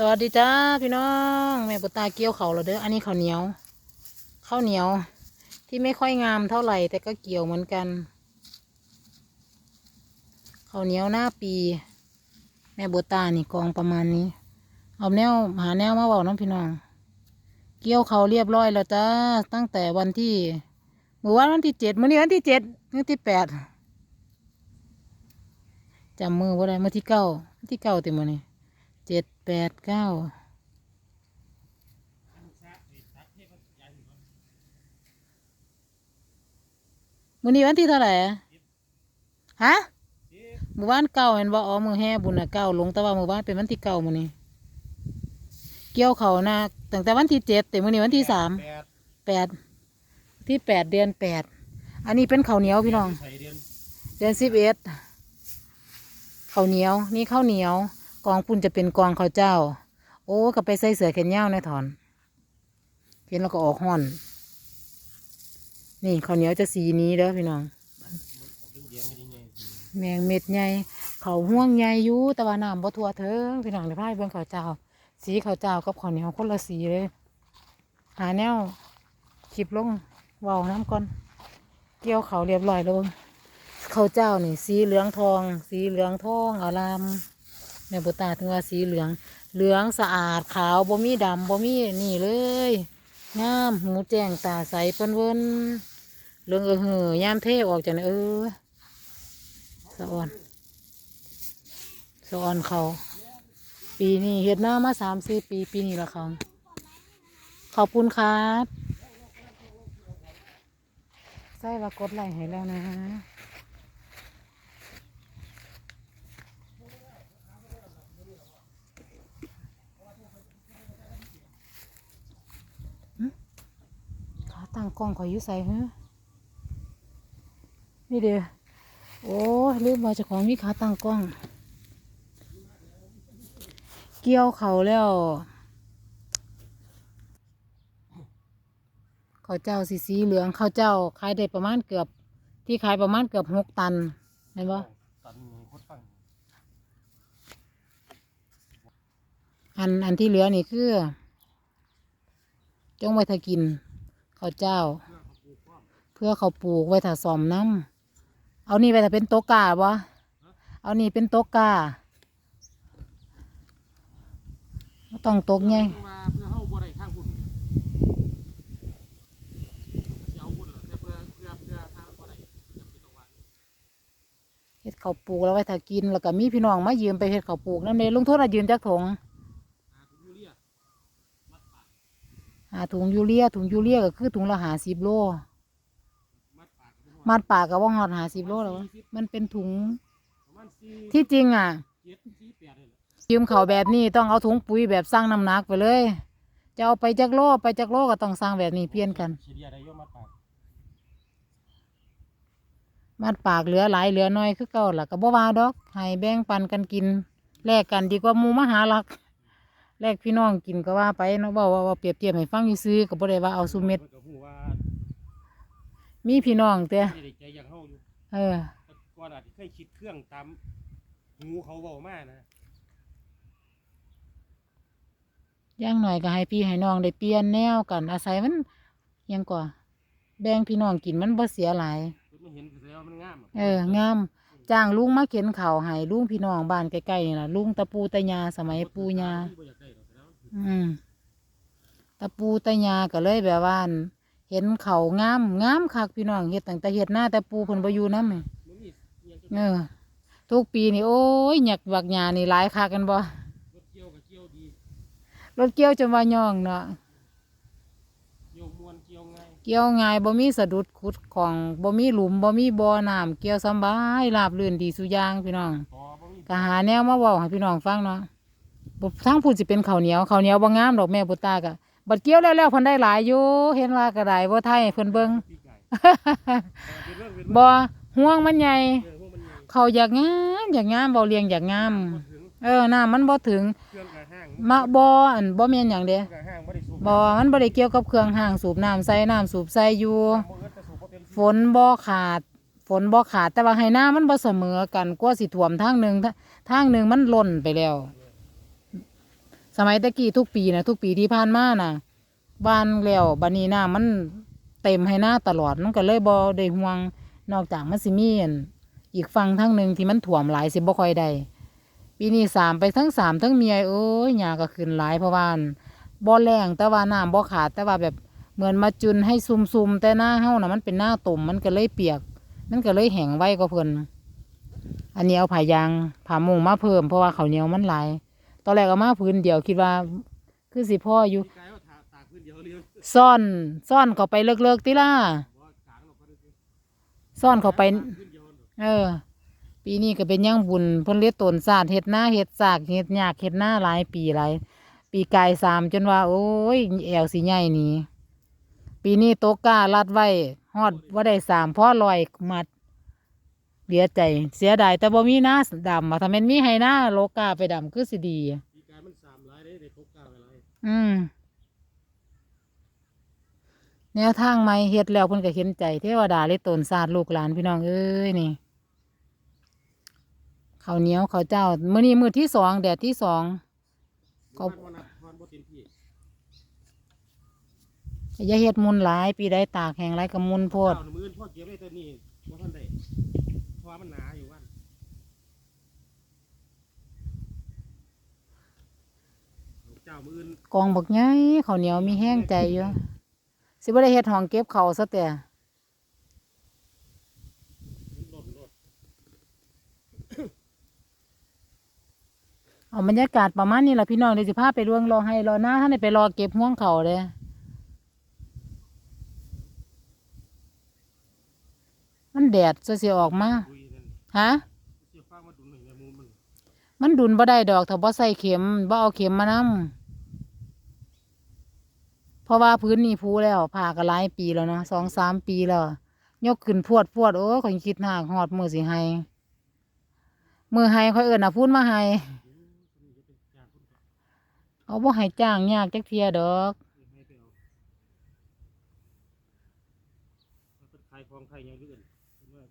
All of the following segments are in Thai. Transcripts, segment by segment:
สวัสดีจ้าพี่น้องแม่ปุตตาเกี่ยวเขาวแล้วเด้ออันนี้ข้าวเหนียวข้าวเหนียว ที่ไม่ค่อยงามเท่าไหร่ แต่ก็เกี่ยวเหมือนกันข้าวเหนียวหน้าปี แม่บุตานี่กองประมาณนี้ เอาแนวหาแนวมาบอกน้องพี่น้อง เกี่ยวเขาเรียบร้อยแล้วจ้าตั้งแต่วันที่เมื่อวานวันที่เจ็ดมื่อนี้วันที่เจ็ดวันที่แปดจำมือว่าได้เมื่อที่เก้าวันที่เก้าติมื่อนี้ เจ็ดแปดเก้ามื้อนี้วันที่เท่าไหร่อะฮะมื้อวานเก้าเห็นว่าอ๋อมือแห่บุญน่ะเก้าลงแต่ว่ามื้อวานเป็นวันที่เก้ามื้อนี้ เกี่ยวเขานะตั้งแต่วันที่เจ็ดแต่มื้อนี้วันที่สามแปดแปดที่แปดเดือนแปดอันนี้เป็นข้าวเหนียวพี่น้องใส่เดือนเดือนสิบเอ็ดข้าวเหนียวนี่ข้าวเหนียวก องปุ่นจะเป็นกองข้าวเจ้า โอ้ก็ไปใส่เสือแขนยาวในถอนเห็นแล้วก็ออกห่อน นี่ข้าวเหนียวจะสีนี้เด้อพี่น้องเม่ได้ไงแมงเม็ดใหญ่เขาห่วงใหญ่อยู่แต่ว่าน้ำบ่ทั่วเถิงพี่น้องในภาพเบิ่งข้าวเจ้า สีข้าวเจ้ากับข้าวเหนียวคนละสีเลยหาแนวคลิปลงว้าน้ำก่อน เกี่ยวเขาเรียบร้อยแล้วเขาเจ้านี่ สีเหลืองทอง สีเหลืองทองอาราม แม่บุตาถึงว่าสีเหลือง เหลืองสะอาดขาวบ่มีดำบ่มีนี่เลยงามหูแจ้งตาใสเปิ้นเวินเหลืองเออเหือยามเทออกจากนี่เออสะออนสะออนเขาปีนี้เฮ็ดหน้ามาสามสี่ปีปีนี้ละครั้งขอบคุณครับใส่ว่ากดไลค์ให้แล้วนะหึ ตั้งกล้องขอยอยุ่ใส่ฮะนี่เดียวโอ้ยลืมว่าเจ้าของมีขาตั้งกล้อง เกี่ยวเขาแล้วข้าวเจ้าสีสีเหลืองข้าวเจ้าขายได้ประมาณเกือบ ที่ขายประมาณเกือบหกตันเห็นปะตันหนึ่งโคตรฟังอันอันที่เหลือนี่คือ จงไว้ถ้ากิน ข้าวเจ้า เพื่อเขาปลูกไว้ถ้าซ่อมน้ำเอานี่ไว้ถ้าเป็นโต๊ะกาบ่เอานี่เป็นโต๊ะกาต้องตกไงเพื่อเข้าบ่ไงคุณจะเอาบุญเหรอเพื่อเพื่อเพื่อข้างบ่ได้จะเป็นตะวันเฮ็ดข้าปลูกแล้วไว้ถ้ากินแล้วก็มีพี่น้องมายืมไปเฮ็ดข้าวปลูกนั่นเองลุงทษน่ะยืมจักถง อาคุณยูเรีย หาถุงยูเรียถุงยูเรียก็คือถุงละหาสิบโล มัดปากกับมัดปากกับว่าหอดหาสิบโลแล้ววะมันเป็นถุงประมาณสี่ที่จริงอะเจ็ดสี่แปดเลยแหละยืมเขาแบบนี้ต้องเอาถุงปุ๋ยแบบสร้างน้ำหนักไปเลย จะเอาไปจักโลไปจักโลก็ต้องสร้างแบบนี้เพี้ยนกันเฉลี่ยได้ยอดมัดปากมัดปากเหลือหลายเหลือน้อยคือเก่าล่ะก็บ่ว่าดอกให้แบ่งปันกันกินแลกกันดีกว่าหมูมาหาลัก แลกพี่น้องกินก็ว่าไปเนาะเว้าว่าว่าเปรียบเทียบให้ฟังซื้อๆก็บ่ได้ว่าเอาซุเม็ดพิ่นก็ฮู้ว่ามีพี่น้องแต่ไม่ได้ใจอย่างเฮาอยู่เออ แต่ก่อนอาจจะเคยคิดเครื่องตามหูเขาเว้ามานะอย่างหน่อยก็ให้พี่ให้น้องได้เปลี่ยนแนวกันอาศัยมันหยังกว่า แบ่งพี่น้องกินมันบ่เสียหลายเพิ่นไม่เห็นแล้วมันงามะเอองาม จ้างลุงมาเข็นข้าวให้ลุงพี่น้องบ้านใกล้ๆนี่ล่ะลุงตะปูตะยาสมัยปูยาบ่อยากได้ดอกแล้วอืมตะปูตะยาก็เลยแบบว่าอั่นเห็นเขางามงามคักพี่น้องเฮ็ดตั้งแต่เฮ็ดหน้าแต่ปูเพิ่นบ่อยู่นำมันมีอิหยังจะเออทุกปีนี่โอ้ยหยักบักหญ้านี่หลายคักกันบ่รถเกี่ยวกับเกี่ยวดีรถเกี่ยวจนว่าย่องเนาะ เกี่ยวมวนเกี่ยวง่าย เกี่ยวง่ายบ่มีสะดุดขุดของบ่มีหลุมบ่มีบ่อน้ำเกี่ยวสำบายราบรื่นดีสุอย่างพี่น้องต่อบ่มีก็หาแนวมาเว้าให้พี่น้องฟังเนาะบ่ทั้งพูดสิเป็นข้าวเหนียวข้าวเหนียวบ่งามดอกแม่ปุตตาก็บัดเกี่ยวแล้วแล้วเพิ่นได้หลายอยู่เห็นว่าก็ได้บ่ไทยให้เพิ่นเบิ่งปีกไก่เออเป็นเรื่องเป็นเรื่องบ่ห่วงมันใหญ่เออพวกมันใหญ่เขาอยากงามอยากงามเบาเลี้ยงอยากงามบ่ถึงเออน้ามันบ่ถึงเครื่องกระห้างมาบ่อันบ่แม่นหยังเด้ เครื่องกระห้างบ่มันบ่ได้เกี่ยวกับเครื่องห้างสูบน้ำใส่น้ำสูบใส่อยู่ฝนบ่ขาด ฝนบ่ขาดแต่ว่าให้น้ามันบ่เสมอกันกลัวสิท่วมทางหนึ่งทางหนึ่งมันล้นไปแล้ว สมัยตะกี้ทุกปีนะทุกปีที่ผ่านมาน่ะ บ้านแล้วบัดนี้น้ามันเต็มให้หน้าตลอดมันก็เลยบ่ได้ห่วงนอกจากมันสิมีอันอีกฝั่งทั้งหนึ่งที่มันถ่วมหลายสิบ่ค่อยได้ปีนี้สามไปทั้งสามทั้งเมียเอ้ยหญ้าก็ขึ้นหลายเพราะว่าน บ่แรงแต่ว่าน้ำบ่ขาดแต่ว่าแบบเหมือนมาจุนให้ซุมๆแต่หน้าเฮาน่ะมันเป็นหน้าตุ่มมันก็เลยเปียก มันก็เลยแห้งไว้กว่าเพิ่นอันนี้เอาผายางผ้ามุงมาเพิ่มเพราะว่าเขาเหนียวมันหลายตอนแรกเอามาพื้นเดียวคิดว่า คือสิพ่ออยู่ซ่อนซ่อนเขาไปเลิกๆติล่ะว่าซ่อนเขาไป เออ ปีนี้ก็เป็นย่างบุญเพิ่นเลียตนศาสตร์เฮ็ดหน้าเฮ็ดซากเฮ็ดหยากเฮ็ดหน้าหลายปีหลาย ปีกายสามจนว่า โอ้ยแอวสิใหญ่นี่ปีนี้โตกล้าลัดไว้ฮอดว่าได้สามพ่อลอยมัดเสียใจ เสียดายแต่บ่มีหน้าดำอะถ้าแม่นมีให้หน้าโลกาไปดำคือสิดีพี่กายมันสามหลายเลยในพกกาไปหลายอืมแนวทางใหม่เฮ็ดแล้วเพิ่นก็เห็นใจเทวดาเลยตนศาสตร์ลูกหลานพี่น้องเอ้ยนี่ข้าวเหนียวข้าวเจ้ามื้อนี้มื้อที่สองแดดที่สอง ก็ก็วันนับวันบ่เต็มที่อย่าเฮ็ดมุนหลาย ปีใดตากแห้งหลายก็มุนโพดเจ้าหนึ่งมื้อพ่อเก็บไว้แต่นี่ว่าท่านได้เพราะว่ามันหนาอยู่วันเจ้ามืออื่นกองบักใหญ่ข้าวเหนียวมีแห้งใจอยู่สิบ่ได้เฮ็ดห้องเก็บข้าวซะแต่ มันหล่นหล่น เอาบรรยากาศประมาณนี้แหละพี่น้องเดี๋ยวสิพาไปร่วงรอให้รอหน้าท่านได้ไปรอเก็บห่วงเขาเด้มันแดดซะสิออกมาฮะมันดุนบ่ได้ดอกถ้าบ่ใส่เข็มบ่เอาเข็มมานำเพราะว่าพื้นนี่พูแล้วผ่าก็หลายปีแล้วเนาะสองสามปีแล้วยกขึ้นพวดพวดโอ้ยข่อยคิดหากฮอดมือสิให้มือให้ค่อยเอิ้นน่ะพูดมาให้ เอาบ่ให้จ้างยากจักเทียดอกให้ไปเอามันเป็นขายของขายอย่างอื่นเห็นว่า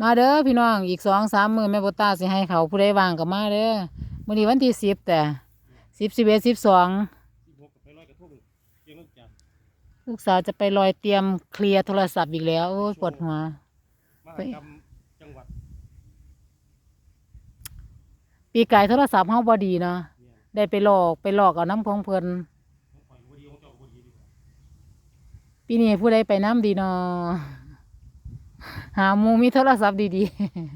มาเด้อพี่น้องอีกสองสามมือแม่บตาสิให้เขาผู้ใดว่างก็มาเด้อมื้อนี้วันที่สิบแต่สิบสิบเอ็ดสิบสองสิบหกกับไปลอยกระทงเกี่ยงลูกจันทร์ลูกสาวจะไปลอยเตรียมเคลียร์โทรศัพท์อีกแล้วโอ้ยปวดหัว มห ไป กรรมจังหวัด ปีกายโทรศัพท์เฮาบ่ดีเนาะเนี่ยได้ไปหลอกไปหลอกเอาน้ำของเพิ่นของข่อยบ่ดีของเจ้าบ่ดีดีกว่าปีนี้ผู้ใดไปน้ำดีเนาะหาหมูมีโทรศัพท์ดี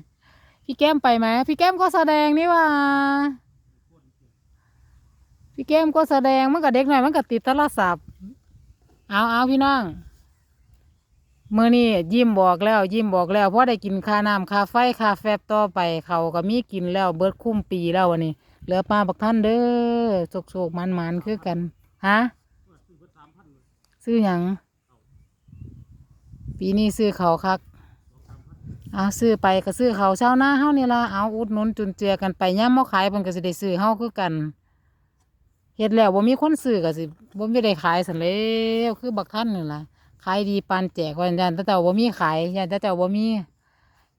ๆ พี่แก้มไปไหม พี่แก้มก็แสดงนี่หว่า พี่แก้มก็แสดงมันกับเด็กหน่อยมันก็ติดโทรศัพท์ เอาเอาพี่น้อง เมื่อนี้ยิ้มบอกแล้ว ยิ้มบอกแล้วเพราะได้กินค่าน้ำค่าไฟค่าแฟบต่อไปเขาก็มีกินแล้วเบิดคุ้มปีแล้ววันนี้เหลือปลาบักท่านเด้อโศกๆมันๆคือกันฮะซื้อเพิ่น3,000เลยซื้อหยังปีนี้ซื้อเขาคักเอาซื้อไปก็ซื้อเขาเช้าหน้าเฮานี่ละเอาอุดหนุนจุนเจือกันไปย่ำเมาขายเพิ่นก็สิได้ซื้อเฮาคือกันเฮ็ดแล้วบ่มีคนซื้อก็สิบ่มีได้ขายซั่นแล้วคือบักท่านนี่ล่ะ ขายดีปานแจกว่ายันแต่เจ้าบ่มีขายยันแต่เจ้าบ่มี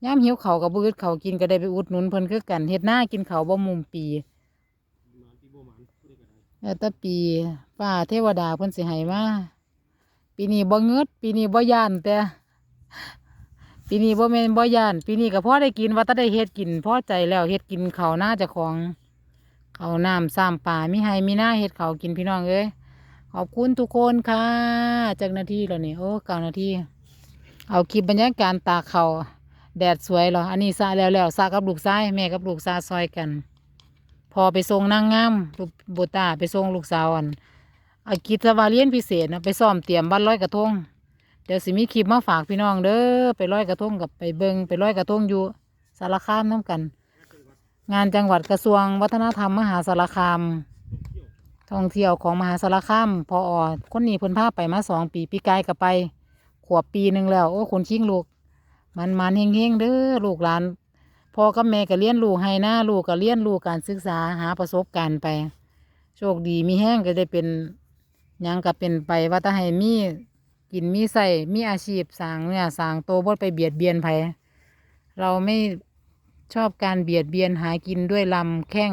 ยามหิวเขาก็บ่อึดเขากินก็ได้ไปอุดหนุนเพิ่นคือกันเฮ็ดหน้ากินเขาวบ่มุมปีแล้วต่ปีป้าเทวดาเพิ่นสิให้มาปีนี้บ่เงิดปีนี้บ่ย่านแต่ปีนี้บ่แม่นบ่ย่าน ปีนี้ก็พอได้กินว่าแตได้เฮ็ดกินพอใจแล้วเฮ็ดกินเขาหน้าเจ้าของเขาน้ำซ้ำปลามีให้มีหน้าเฮ็ดข้ากินพี่น้องเอ้ย ขอบคุณทุกคนค่ะจักนาทีแล้วนี่โอ้เก้านาทีเอาคลิปบรรยากาศตาเขาแดดสวยเหรออันนี้ซาแล้วแล้วซากับลูกชายแม่กับลูกซาซอยกัน พอไปส่งนางงามลูกโบตาไปส่งลูกสาวอันอากิจวาเรียนพิเศษนะไปซ้อมเตรียมบ้านร้อยกระทงเดี๋ยวสิมีคลิปมาฝากพี่น้องเด้อไปร้อยกระทงกับไปเบิงไปร้อยกระทงอยู่สารคามน้ำกัน งานจังหวัดกระทรวงวัฒนธรรมมหาสารคาม ท่องเที่ยวของมหาสารคามพออคนนี้เพิ่นพาไปมาสองปีปีกายก็ไป ขวบปีหนึ่งแล้ว โอ้คนชิงลูก มันมันเฮงเฮงเด้อลูกหลานพ่อกับแม่ก็เลี้ยนลูกให้หน้าลูกก็เลี้ยนลูกการศึกษาหาประสบการณ์ไป โชคดีมีแห้งก็ได้เป็นยังก็เป็นไปว่าถ้าให้มีกินมีใส่มีอาชีพสางเนี่ยสางโตบ่ไปเบียดเบียนไผเราไม่ชอบการเบียดเบียนหากินด้วยลำแข้ง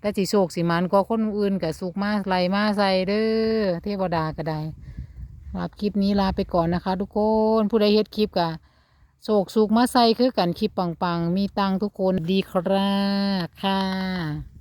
แต่สิโศกสิมันก็คนอื่นกับสุกมาไหลมาใส่เด้อเทวดาก็ได้รับคลิปนี้ลาไปก่อนนะคะ ทุกคนผู้ใดเฮ็ดคลิปกะโศกสุกมาใส่คือกันคลิปปังๆ มีตังทุกคนดีครับค่ะ